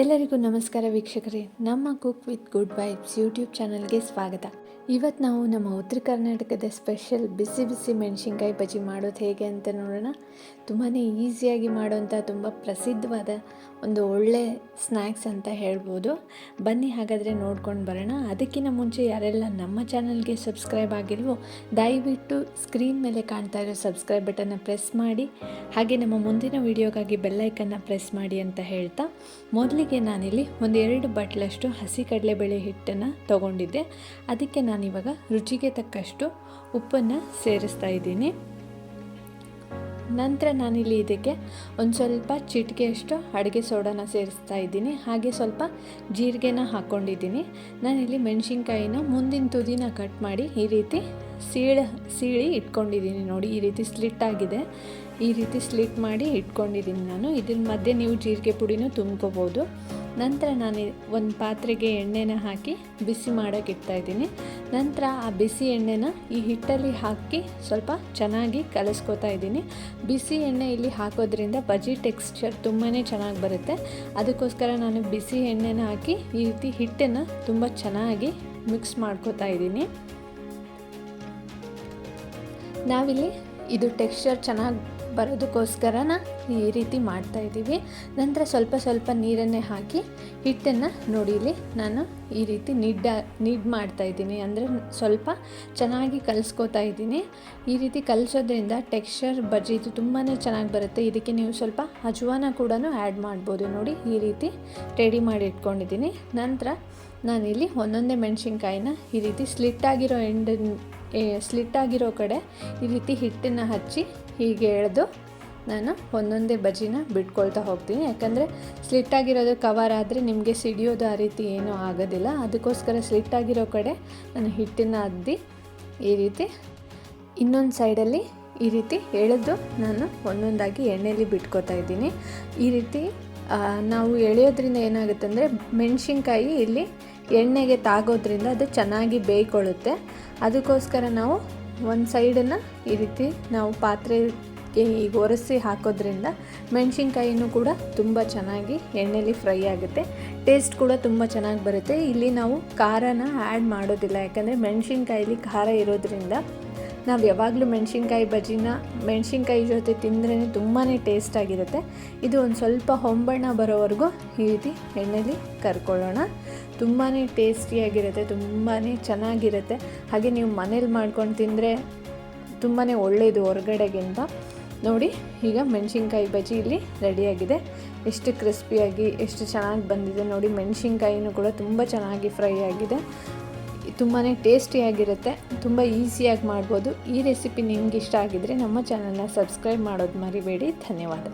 ಎಲ್ಲರಿಗೂ ನಮಸ್ಕಾರ ವೀಕ್ಷಕರೇ ನಮ್ಮ cook with good vibes YouTube ಚಾನಲ್ಗೆ ಸ್ವಾಗತ. ಇವತ್ತು ನಾವು ನಮ್ಮ ಉತ್ತರ ಕರ್ನಾಟಕದ ಸ್ಪೆಷಲ್ ಬಿಸಿ ಬಿಸಿ ಮೆಣಸಿನ್ಕಾಯಿ ಬಜ್ಜಿ ಮಾಡೋದು ಹೇಗೆ ಅಂತ ನೋಡೋಣ. ತುಂಬಾ ಈಸಿಯಾಗಿ ಮಾಡುವಂಥ ತುಂಬ ಪ್ರಸಿದ್ಧವಾದ ಒಂದು ಒಳ್ಳೆ ಸ್ನ್ಯಾಕ್ಸ್ ಅಂತ ಹೇಳ್ಬೋದು. ಬನ್ನಿ ಹಾಗಾದರೆ ನೋಡ್ಕೊಂಡು ಬರೋಣ. ಅದಕ್ಕಿಂತ ಮುಂಚೆ ಯಾರೆಲ್ಲ ನಮ್ಮ ಚಾನಲ್ಗೆ ಸಬ್ಸ್ಕ್ರೈಬ್ ಆಗಿಲ್ವೋ, ದಯವಿಟ್ಟು ಸ್ಕ್ರೀನ್ ಮೇಲೆ ಕಾಣ್ತಾ ಇರೋ ಸಬ್ಸ್ಕ್ರೈಬ್ ಬಟನ್ನ ಪ್ರೆಸ್ ಮಾಡಿ. ಹಾಗೆ ನಮ್ಮ ಮುಂದಿನ ವೀಡಿಯೋಗಾಗಿ ಬೆಲ್ಲೈಕನ್ನು ಪ್ರೆಸ್ ಮಾಡಿ ಅಂತ ಹೇಳ್ತಾ. ಮೊದಲಿಗೆ ನಾನಿಲ್ಲಿ ಒಂದು ಎರಡು ಬಟ್ಲಷ್ಟು ಹಸಿ ಕಡಲೆಬೇಳೆ ಹಿಟ್ಟನ್ನು ತೊಗೊಂಡಿದ್ದೆ. ಅದಕ್ಕೆ ನಾನಿವಾಗ ರುಚಿಗೆ ತಕ್ಕಷ್ಟು ಉಪ್ಪನ್ನು ಸೇರಿಸ್ತಾ ಇದ್ದೀನಿ. ನಂತರ ನಾನಿಲ್ಲಿ ಇದಕ್ಕೆ ಒಂದು ಸ್ವಲ್ಪ ಚಿಟಿಕೆಯಷ್ಟು ಅಡುಗೆ ಸೋಡಾನ ಸೇರಿಸ್ತಾ ಇದ್ದೀನಿ. ಹಾಗೆ ಸ್ವಲ್ಪ ಜೀರಿಗೆನ ಹಾಕ್ಕೊಂಡಿದ್ದೀನಿ ನಾನಿಲ್ಲಿ ಮೆಣಸಿನ್ಕಾಯಿನ ಮುಂದಿನ ತುದಿನ ಕಟ್ ಮಾಡಿ ಈ ರೀತಿ ಸೀಳ, ಸೀಳಿ ಇಟ್ಕೊಂಡಿದ್ದೀನಿ ನೋಡಿ, ಈ ರೀತಿ ಸ್ಲಿಟ್ ಆಗಿದೆ. ಈ ರೀತಿ ಸ್ಲಿಟ್ ಮಾಡಿ ಇಟ್ಕೊಂಡಿದ್ದೀನಿ ನಾನು. ಇದ್ರ ಮಧ್ಯೆ ನೀವು ಜೀರಿಗೆ ಪುಡಿನೂ ತುಂಬ್ಕೋಬೋದು. ನಂತರ ನಾನು ಒಂದು ಪಾತ್ರೆಗೆ ಎಣ್ಣೆನ ಹಾಕಿ ಬಿಸಿ ಮಾಡೋಕೆ ಇಡ್ತಾ ಇದ್ದೀನಿ. ನಂತರ ಆ ಬಿಸಿ ಎಣ್ಣೆನ ಈ ಹಿಟ್ಟಲ್ಲಿ ಹಾಕಿ ಸ್ವಲ್ಪ ಚೆನ್ನಾಗಿ ಕಲಿಸ್ಕೊತಾ ಇದ್ದೀನಿ. ಬಿಸಿ ಎಣ್ಣೆ ಇಲ್ಲಿ ಹಾಕೋದ್ರಿಂದ ಬಜಿ ಟೆಕ್ಸ್ಚರ್ ತುಂಬಾ ಚೆನ್ನಾಗಿ ಬರುತ್ತೆ. ಅದಕ್ಕೋಸ್ಕರ ನಾನು ಬಿಸಿ ಎಣ್ಣೆನ ಹಾಕಿ ಈ ರೀತಿ ಹಿಟ್ಟನ್ನು ತುಂಬ ಚೆನ್ನಾಗಿ ಮಿಕ್ಸ್ ಮಾಡ್ಕೋತಾ ಇದ್ದೀನಿ. ನಾವಿಲ್ಲಿ ಇದು ಟೆಕ್ಸ್ಚರ್ ಚೆನ್ನಾಗಿ ಬರೋದಕ್ಕೋಸ್ಕರನ ಈ ರೀತಿ ಮಾಡ್ತಾ ಇದ್ದೀವಿ. ನಂತರ ಸ್ವಲ್ಪ ಸ್ವಲ್ಪ ನೀರನ್ನೇ ಹಾಕಿ ಹಿಟ್ಟನ್ನು ನೋಡಿಲಿ ನಾನು ಈ ರೀತಿ ನಿಡ್ಡ, ನಿಡ್ ಮಾಡ್ತಾ ಇದ್ದೀನಿ. ಅಂದರೆ ಸ್ವಲ್ಪ ಚೆನ್ನಾಗಿ ಕಲಿಸ್ಕೋತಾ ಇದ್ದೀನಿ. ಈ ರೀತಿ ಕಲಿಸೋದ್ರಿಂದ ಟೆಕ್ಸ್ಚರ್ ಬಜ್ಜಿದು ತುಂಬಾ ಚೆನ್ನಾಗಿ ಬರುತ್ತೆ. ಇದಕ್ಕೆ ನೀವು ಸ್ವಲ್ಪ ಅಜವಾನ ಕೂಡ ಆ್ಯಡ್ ಮಾಡ್ಬೋದು ನೋಡಿ. ಈ ರೀತಿ ರೆಡಿ ಮಾಡಿ ಇಟ್ಕೊಂಡಿದ್ದೀನಿ. ನಂತರ ನಾನಿಲ್ಲಿ ಒಂದೊಂದೇ ಮೆಣಸಿನ್ಕಾಯಿನ ಈ ರೀತಿ ಸ್ಲಿಟ್ ಆಗಿರೋ ಎಂಡ್ ಸ್ಲಿಟ್ ಆಗಿರೋ ಕಡೆ ಈ ರೀತಿ ಹಿಟ್ಟನ್ನು ಹಚ್ಚಿ ಹೀಗೆ ಎಳೆದು ನಾನು ಒಂದೊಂದೇ ಬಜ್ಜಿನ ಬಿಟ್ಕೊಳ್ತಾ ಹೋಗ್ತೀನಿ. ಯಾಕಂದರೆ ಸ್ಲಿಟ್ ಆಗಿರೋದು ಕವರ್ ಆದರೆ ನಿಮಗೆ ಸಿಡಿಯೋದು ಆ ರೀತಿ ಏನೂ ಆಗೋದಿಲ್ಲ. ಅದಕ್ಕೋಸ್ಕರ ಸ್ಲಿಟ್ ಆಗಿರೋ ಕಡೆ ನಾನು ಹಿಟ್ಟನ್ನು ಅದ್ದಿ ಈ ರೀತಿ ಇನ್ನೊಂದು ಸೈಡಲ್ಲಿ ಈ ರೀತಿ ಎಳೆದು ನಾನು ಒಂದೊಂದಾಗಿ ಎಣ್ಣೆಯಲ್ಲಿ ಬಿಟ್ಕೋತಾ ಇದ್ದೀನಿ. ಈ ರೀತಿ ನಾವು ಎಳೆಯೋದ್ರಿಂದ ಏನಾಗುತ್ತೆ ಅಂದರೆ ಮೆಣಸಿನ್ಕಾಯಿ ಇಲ್ಲಿ ಎಣ್ಣೆಗೆ ತಾಗೋದ್ರಿಂದ ಅದು ಚೆನ್ನಾಗಿ ಬೇಯ್ಕೊಳ್ಳುತ್ತೆ. ಅದಕ್ಕೋಸ್ಕರ ನಾವು ಒಂದು ಸೈಡನ್ನು ಈ ರೀತಿ ನಾವು ಪಾತ್ರೆಗೆ ಈಗ ಒರೆಸಿ ಹಾಕೋದ್ರಿಂದ ಮೆಣಸಿನ್ಕಾಯಿನೂ ಕೂಡ ತುಂಬ ಚೆನ್ನಾಗಿ ಎಣ್ಣೆಲಿ ಫ್ರೈ ಆಗುತ್ತೆ. ಟೇಸ್ಟ್ ಕೂಡ ತುಂಬ ಚೆನ್ನಾಗಿ ಬರುತ್ತೆ. ಇಲ್ಲಿ ನಾವು ಖಾರನ ಆ್ಯಡ್ ಮಾಡೋದಿಲ್ಲ. ಯಾಕಂದರೆ ಮೆಣಸಿನ್ಕಾಯಿಲಿ ಖಾರ ಇರೋದ್ರಿಂದ ನಾವು ಯಾವಾಗಲೂ ಮೆಣಸಿನ್ಕಾಯಿ ಬಜ್ಜಿನ, ಮೆಣಸಿನ್ಕಾಯಿ ಜೊತೆ ತಿಂದ್ರೇ ತುಂಬಾ ಟೇಸ್ಟಾಗಿರುತ್ತೆ ಇದು ಒಂದು ಸ್ವಲ್ಪ ಹೊಂಬಣ್ಣ ಬರೋವರೆಗೂ ಈ ರೀತಿ ಎಣ್ಣೆಲಿ ಕರ್ಕೊಳ್ಳೋಣ. ತುಂಬಾ ಟೇಸ್ಟಿಯಾಗಿರುತ್ತೆ ತುಂಬಾ ಚೆನ್ನಾಗಿರುತ್ತೆ. ಹಾಗೆ ನೀವು ಮನೇಲಿ ಮಾಡ್ಕೊಂಡು ತಿಂದರೆ ತುಂಬಾ ಒಳ್ಳೆಯದು ಹೊರಗಡೆಗಿಂತ. ನೋಡಿ, ಈಗ ಮೆಣಸಿನ್ಕಾಯಿ ಬಜ್ಜಿ ಇಲ್ಲಿ ರೆಡಿಯಾಗಿದೆ ಎಷ್ಟು ಕ್ರಿಸ್ಪಿಯಾಗಿ ಎಷ್ಟು ಚೆನ್ನಾಗಿ ಬಂದಿದೆ. ನೋಡಿ, ಮೆಣಸಿನ್ಕಾಯಿನೂ ಕೂಡ ತುಂಬ ಚೆನ್ನಾಗಿ ಫ್ರೈ ಆಗಿದೆ. ತುಂಬಾ ಟೇಸ್ಟಿಯಾಗಿರುತ್ತೆ ತುಂಬ ಈಸಿಯಾಗಿ ಮಾಡ್ಬೋದು. ಈ ರೆಸಿಪಿ ನಿಮ್ಗೆ ಇಷ್ಟ ಆಗಿದ್ದರೆ ನಮ್ಮ ಚಾನಲ್ನ ಸಬ್ಸ್ಕ್ರೈಬ್ ಮಾಡೋದು ಮರಿಬೇಡಿ. ಧನ್ಯವಾದ.